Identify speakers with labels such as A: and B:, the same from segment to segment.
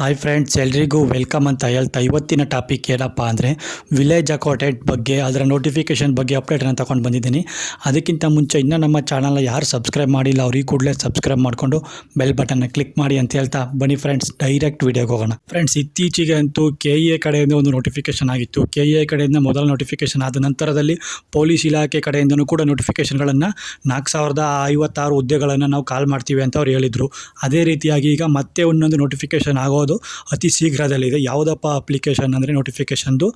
A: Hi friends ಎಲ್ರಿಗೂ welcome ಅಂತ ಹೇಳ್ತಾ ಇವತ್ತಿನ ಟಾಪಿಕ್ ಏನಪ್ಪ ಅಂದರೆ ವಿಲೇಜ್ ಅಕೌಂಟೆಂಟ್ ಬಗ್ಗೆ, ಅದರ ನೋಟಿಫಿಕೇಷನ್ ಬಗ್ಗೆ ಅಪ್ಡೇಟನ್ನು ತಗೊಂಡು ಬಂದಿದ್ದೀನಿ. ಅದಕ್ಕಿಂತ ಮುಂಚೆ ಇನ್ನೂ ನಮ್ಮ ಚಾನಲ್ನ ಯಾರು ಸಬ್ಸ್ಕ್ರೈಬ್ ಮಾಡಿಲ್ಲ ಅವ್ರಿಗೆ ಕೂಡಲೇ ಸಬ್ಸ್ಕ್ರೈಬ್ ಮಾಡಿಕೊಂಡು ಬೆಲ್ ಬಟನ್ನ ಕ್ಲಿಕ್ ಮಾಡಿ ಅಂತ ಹೇಳ್ತಾ ಬನ್ನಿ ಫ್ರೆಂಡ್ಸ್ ಡೈರೆಕ್ಟ್ ವಿಡಿಯೋಗೆ ಹೋಗೋಣ. ಫ್ರೆಂಡ್ಸ್ ಇತ್ತೀಚೆಗೆ ಅಂತೂ ಕೆ ಎ ಕಡೆಯಿಂದ ಒಂದು ನೋಟಿಫಿಕೇಷನ್ ಆಗಿತ್ತು. ಕೆ ಎ ಕಡೆಯಿಂದ ಮೊದಲ ನೋಟಿಫಿಕೇಷನ್ ಆದ ನಂತರದಲ್ಲಿ ಪೊಲೀಸ್ ಇಲಾಖೆ ಕಡೆಯಿಂದನೂ ಕೂಡ ನೋಟಿಫಿಕೇಷನ್ಗಳನ್ನು ನಾಲ್ಕು ಸಾವಿರದ ಐವತ್ತಾರು ಹುದ್ದೆಗಳನ್ನು ನಾವು ಕಾಲ್ ಮಾಡ್ತೀವಿ ಅಂತ ಅವ್ರು ಹೇಳಿದರು. ಅದೇ ರೀತಿಯಾಗಿ ಈಗ ಮತ್ತೆ ಒಂದೊಂದು ನೋಟಿಫಿಕೇಷನ್ ಆಗೋದು ಅತಿ ಶೀಘ್ರದಲ್ಲಿದೆ. ಯಾವುದಪ್ಪ ಅಪ್ಲಿಕೇಶನ್ ಅಂದರೆ ನೋಟಿಫಿಕೇಷನ್ದು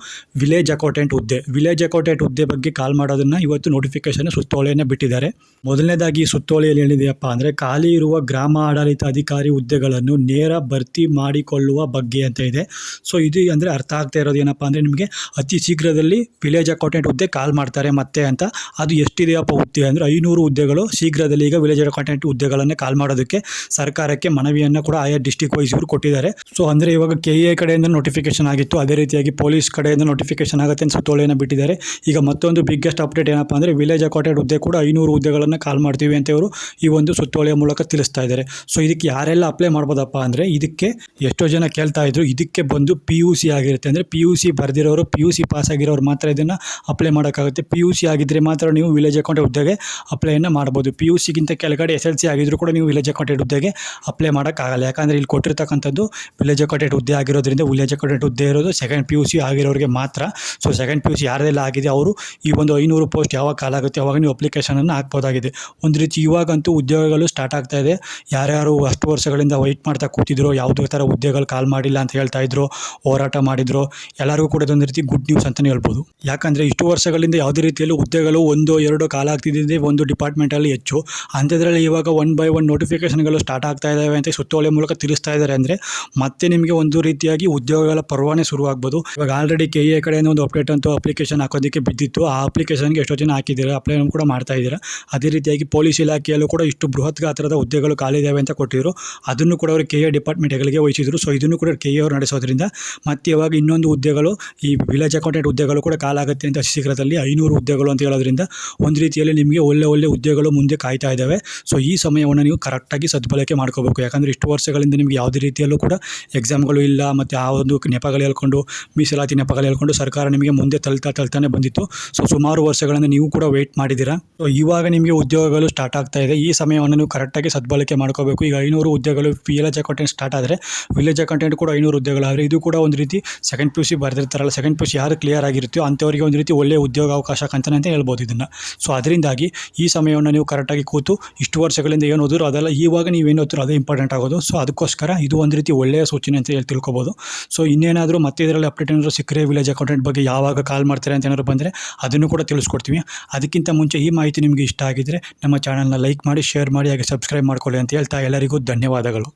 A: ವಿಲೇಜ್ ಅಕೌಂಟೆಂಟ್ ಹುದ್ದೆ. ವಿಲೇಜ್ ಅಕೌಂಟೆಂಟ್ ಹುದ್ದೆ ಬಗ್ಗೆ ಕಾಲ್ ಮಾಡೋದನ್ನು ಇವತ್ತು ನೋಟಿಫಿಕೇಶನ್ ಸುತ್ತೋಲೆಯನ್ನು ಬಿಟ್ಟಿದ್ದಾರೆ. ಮೊದಲನೇದಾಗಿ ಈ ಸುತ್ತೋಲೆಯಲ್ಲಿ ಏನಿದೆಯಪ್ಪ ಅಂದರೆ ಖಾಲಿ ಇರುವ ಗ್ರಾಮ ಆಡಳಿತ ಅಧಿಕಾರಿ ಹುದ್ದೆಗಳನ್ನು ನೇರ ಭರ್ತಿ ಮಾಡಿಕೊಳ್ಳುವ ಬಗ್ಗೆ ಅಂತ ಇದೆ. ಸೊ ಇದು ಅಂದರೆ ಅರ್ಥ ಆಗ್ತಾ ಇರೋದು ಏನಪ್ಪ ಅಂದರೆ ನಿಮಗೆ ಅತಿ ಶೀಘ್ರದಲ್ಲಿ ವಿಲೇಜ್ ಅಕೌಂಟೆಂಟ್ ಹುದ್ದೆ ಕಾಲ್ ಮಾಡ್ತಾರೆ ಮತ್ತೆ ಅಂತ. ಅದು ಎಷ್ಟಿದೆಯಪ್ಪ ಹುದ್ದೆ ಅಂದರೆ ಐನೂರು ಹುದ್ದೆಗಳು ಶೀಘ್ರದಲ್ಲಿ ಈಗ ವಿಲೇಜ್ ಅಕೌಂಟೆಂಟ್ ಹುದ್ದೆಗಳನ್ನು ಕಾಲ್ ಮಾಡೋದಕ್ಕೆ ಸರ್ಕಾರಕ್ಕೆ ಮನವಿಯನ್ನು ಕೂಡ ಆಯಾ ಡಿಸ್ಟಿಕ್ ವೈಸ್ ಇವರು ಕೊಟ್ಟಿದ್ದಾರೆ. ಸೊ ಅಂದರೆ ಇವಾಗ ಕೆ ಎ ಕಡೆಯಿಂದ ನೋಟಿಫಿಕೇಶನ್ ಆಗಿತ್ತು. ಅದೇ ರೀತಿಯಾಗಿ ಪೊಲೀಸ್ ಕಡೆಯಿಂದ ನೋಟಿಫಿಕೇಶನ್ ಆಗುತ್ತೆ ಅಂತ ಸುತ್ತೋಲೆಯನ್ನು ಬಿಟ್ಟಿದ್ದಾರೆ. ಈಗ ಮತ್ತೊಂದು ಬಿಗ್ಗೆಸ್ಟ್ ಅಪ್ಡೇಟ್ ಏನಪ್ಪ ಅಂದರೆ ವಿಲೇಜ್ ಅಕೌಂಟೆಂಟ್ ಹುದ್ದೆ ಕೂಡ ಐನೂರು ಹುದ್ದೆಗಳನ್ನು ಕಾಲ್ ಮಾಡ್ತೀವಿ ಅಂತ ಇವರು ಈ ಒಂದು ಸುತ್ತೋಳೆಯ ಮೂಲಕ ತಿಳಿಸ್ತಾ ಇದ್ದಾರೆ. ಸೊ ಇದಕ್ಕೆ ಯಾರೆಲ್ಲ ಅಪ್ಲೈ ಮಾಡ್ಬೋದಪ್ಪ ಅಂದರೆ ಇದಕ್ಕೆ ಎಷ್ಟೋ ಜನ ಕೇಳ್ತಾ ಇದ್ರು. ಇದಕ್ಕೆ ಬಂದು ಪಿ ಯು ಸಿ ಆಗಿರುತ್ತೆ. ಅಂದರೆ ಪಿ ಯು ಸಿ ಬರೆದಿರೋರು ಪಿ ಯು ಸಿ ಪಾಸ್ ಆಗಿರೋರು ಮಾತ್ರ ಇದನ್ನು ಅಪ್ಲೈ ಮಾಡೋಕ್ಕಾಗುತ್ತೆ. ಪಿ ಯು ಸಿ ಆಗಿದ್ದರೆ ಮಾತ್ರ ನೀವು ವಿಲೇಜ್ ಅಕೌಂಟ್ ಹುದ್ದೆಗೆ ಅಪ್ಲೈಯನ್ನು ಮಾಡ್ಬೋದು. ಪಿ ಯು ಸಿಗಿಂತ ಕೆಳಗಡೆ ಎಸ್ ಎಲ್ ಸಿ ಆಗಿದ್ರು ಕೂಡ ನೀವು ವಿಲೇಜ್ ಅಕೌಂಟೆಂಟ್ ಹುದ್ದೆಗೆ ಅಪ್ಲೈ ಮಾಡೋಕ್ಕಾಗಲ್ಲ. ಯಾಕಂದರೆ ಇಲ್ಲಿ ಕೊಟ್ಟಿರ್ತಕ್ಕಂಥದ್ದು ವಿಲೇಜ್ ಅಕೌಂಟೆಂಟ್ ಹುದ್ದೆ ಆಗಿರೋದ್ರಿಂದ ವಿಲೇಜ್ ಅಕೌಂಟೆಂಟ್ ಹುದ್ದೆ ಇರೋದು ಸೆಕೆಂಡ್ ಪಿ ಯು ಸಿ ಆಗಿರೋರಿಗೆ ಮಾತ್ರ. So second P U C ಯಾರದೆಲ್ಲ ಆಗಿದೆ ಅವರು ಈ ಒಂದು ಐನೂರು ಪೋಸ್ಟ್ ಯಾವಾಗ ಕಾಲ ಆಗುತ್ತೆ, ಅವಾಗ ನೀವು ಅಪ್ಲಿಕೇಶನನ್ನು ಹಾಕ್ಬೋದಾಗಿದೆ. ಒಂದು ರೀತಿ ಇವಾಗಂತೂ ಉದ್ಯೋಗಗಳು ಸ್ಟಾರ್ಟ್ ಆಗ್ತಾ ಇದೆ. ಯಾರ್ಯಾರು ಅಷ್ಟು ವರ್ಷಗಳಿಂದ ವೈಟ್ ಮಾಡ್ತಾ ಕೂತಿದ್ರು, ಯಾವುದೇ ಥರ ಉದ್ಯೋಗಗಳು ಕಾಲ್ ಮಾಡಿಲ್ಲ ಅಂತ ಹೇಳ್ತಾ ಇದ್ರು, ಹೋರಾಟ ಮಾಡಿದ್ರು, ಎಲ್ಲರಿಗೂ ಕೂಡ ಇದೊಂದು ರೀತಿ ಗುಡ್ ನ್ಯೂಸ್ ಅಂತಲೇ ಹೇಳ್ಬೋದು. ಯಾಕಂದರೆ ಇಷ್ಟು ವರ್ಷಗಳಿಂದ ಯಾವುದೇ ರೀತಿಯಲ್ಲೂ ಹುದ್ದೆಗಳು ಒಂದು, ಎರಡು ಕಾಲ ಆಗ್ತಿದ್ದಿದೆ ಒಂದು ಡಿಪಾರ್ಟ್ಮೆಂಟಲ್ಲಿ ಹೆಚ್ಚು. ಅಂಥದ್ರಲ್ಲಿ ಇವಾಗ ಒನ್ ಬೈ ಒನ್ ನೋಟಿಫಿಕೇಶನ್ಗಳು ಸ್ಟಾರ್ಟ್ ಆಗ್ತಾ ಇದ್ದಾವೆ ಅಂತ ಸುತ್ತೋಲೆ ಮೂಲಕ ತಿಳಿಸ್ತಾ ಇದ್ದಾರೆ ಅಂದರೆ ಮತ್ತೆ ನಿಮಗೆ ಒಂದು ರೀತಿಯಾಗಿ ಉದ್ಯೋಗಗಳ ಪರ್ವಾನೆ ಶುರುವಾಗ್ಬೋದು. ಇವಾಗ ಆಲ್ರೆಡಿ ಕೆ ಎ ಕಡೆಯಿಂದ ಒಂದು ಅಪ್ಡೇಟ್ ಅಂತ ಅಪ್ಲಿಕೇಶನ್ ಹಾಕೋದಕ್ಕೆ ಬಿದ್ದಿತ್ತು. ಆ ಅಪ್ಲಿಕೇಶನ್ಗೆ ಎಷ್ಟೋ ಜನ ಹಾಕಿದ್ದೀರಾ? ಅಪ್ಲೈ ಕೂಡ ಮಾಡ್ತಾ ಇದ್ದೀರಾ? ಅದೇ ರೀತಿಯಾಗಿ ಪೊಲೀಸ್ ಇಲಾಖೆಯಲ್ಲೂ ಕೂಡ ಇಷ್ಟು ಬೃಹತ್ ಗಾತ್ರದ ಹುದ್ದೆಗಳು ಖಾಲಿದ್ದಾವೆ ಅಂತ ಕೊಟ್ಟಿದ್ರು. ಅದನ್ನು ಕೂಡ ಅವರು ಕೆ ಎ ಡಿಪಾರ್ಟ್ಮೆಂಟ್ಗಳಿಗೆ ವಹಿಸಿದ್ರು. ಸೊ ಇದನ್ನು ಕೂಡ ಕೆ ಎ ಅವರು ನಡೆಸೋದ್ರಿಂದ ಮತ್ತೆ ಇವಾಗ ಇನ್ನೊಂದು ಹುದ್ದೆಗಳು ಈ ವಿಲೇಜ್ ಅಕೌಂಟೆಂಟ್ ಹುದ್ದೆಗಳು ಕೂಡ ಕಾಲಾಗುತ್ತೆ ಅಂತ ಶೀಘ್ರದಲ್ಲಿ ಐನೂರು ಹುದ್ದೆಗಳು ಅಂತ ಹೇಳೋದ್ರಿಂದ ಒಂದು ರೀತಿಯಲ್ಲಿ ನಿಮಗೆ ಒಳ್ಳೆ ಒಳ್ಳೆ ಹುದ್ದೆಗಳು ಮುಂದೆ ಕಾಯ್ತಾ ಇದ್ದಾವೆ ಸೊ ಈ ಸಮಯವನ್ನು ನೀವು ಕರೆಕ್ಟಾಗಿ ಸದ್ಬಳಕೆ ಮಾಡ್ಕೋಬೇಕು. ಯಾಕಂದರೆ ಇಷ್ಟು ವರ್ಷಗಳಿಂದ ನಿಮಗೆ ಯಾವುದೇ ರೀತಿಯಲ್ಲೂ ಕೂಡ ಎಕ್ಸಾಮ್ಗಳು ಇಲ್ಲ, ಮತ್ತು ಆ ಒಂದು ನೆಪಗಳು ಹೇಳ್ಕೊಂಡು, ಮೀಸಲಾತಿ ನೆಪಗಳು ಹೇಳ್ಕೊಂಡು ಸರ್ಕಾರ ನಿಮಗೆ ಮುಂದೆ ತಳ್ತಾ ತಳ್ತಾನೆ ಬಂದಿತ್ತು. ಸೊ ಸುಮಾರು ವರ್ಷಗಳಿಂದ ನೀವು ಕೂಡ ವೆಯ್ಟ್ ಮಾಡಿದ್ದೀರ? ಸೊ ಇವಾಗ ನಿಮಗೆ ಉದ್ಯೋಗಗಳು ಸ್ಟಾರ್ಟ್ ಆಗ್ತಾ ಇದೆ. ಈ ಸಮಯವನ್ನು ನೀವು ಕರೆಕ್ಟಾಗಿ ಸದ್ಬಳಕೆ ಮಾಡ್ಕೋಬೇಕು. ಈಗ ಐನೂರು ಹುದ್ದೆಗಳು ವಿಲೇಜ್ ಅಕೌಂಟೆಂಟ್ ಸ್ಟಾರ್ಟ್ ಆದರೆ ವಿಲೇಜ್ ಅಕೌಂಟೆಂಟ್ ಕೂಡ ಐನೂರು ಹುದ್ದೆಗಳಾದರೆ ಇದು ಕೂಡ ಒಂದು ರೀತಿ ಸೆಕೆಂಡ್ ಪಿ ಯು ಸಿ ಬರೆದಿರ್ತಾರಲ್ಲ ಸೆಕೆಂಡ್ ಪಿ ಯು ಸಿ ಯಾರು ಕ್ಲಿಯರ್ ಆಗಿರುತ್ತೋ ಅಂಥವರಿಗೆ ಒಂದು ರೀತಿ ಒಳ್ಳೆಯ ಉದ್ಯೋಗ ಅವಕಾಶ ಅಂತಾನೆ ಅಂತ ಹೇಳ್ಬೋದು ಇದನ್ನು. ಸೊ ಅದರಿಂದಾಗಿ ಈ ಸಮಯವನ್ನು ನೀವು ಕರೆಕ್ಟಾಗಿ ಕೂತು, ಇಷ್ಟು ವರ್ಷಗಳಿಂದ ಏನು ಓದಿದ್ರು ಅದೆಲ್ಲ, ಇವಾಗ ನೀವೇನು ಓದ್ತಿರೋ ಅದೇ ಇಂಪಾರ್ಟೆಂಟ್ ಆಗೋದು. ಸೊ ಅದಕ್ಕೋಸ್ಕರ ಇದು ಒಂದು ರೀತಿ ಒಳ್ಳೆಯ ಸೂಚನೆ ಅಂತ ಹೇಳಿ ತಿಳ್ಕೊಬೋದು. ಸೊ ಇನ್ನೇನಾದರೂ ಮತ್ತೆ ಇದರಲ್ಲಿ ಅಪ್ಡೇಟ್ ಏನಾದರೂ ಸಿಕ್ಕರೆ ವಿಲೇಜ್ ಅಕೌಂಟೆಂಟ್ ಬಗ್ಗೆ ಯಾವಾಗ ಕಾಲ್ ಮಾಡ್ತಾರೆ ಅಂತ ಏನಾದರೂ ಬಂದರೆ ಅದನ್ನು ಕೂಡ ತಿಳಿಸ್ಕೊಡ್ತೀವಿ. ಅದಕ್ಕಿಂತ ಮುಂಚೆ ಈ ಮಾಹಿತಿ ನಿಮಗೆ ಇಷ್ಟ ಆಗಿದ್ದರೆ ನಮ್ಮ ಚಾನಲ್ನ ಲೈಕ್ ಮಾಡಿ ಶೇರ್ ಮಾಡಿ, ಹಾಗೆ ಸಬ್ಸ್ಕ್ರೈಬ್ ಮಾಡ್ಕೊಳ್ಳಿ ಅಂತ ಹೇಳ್ತಾ ಎಲ್ಲರಿಗೂ ಧನ್ಯವಾದಗಳು.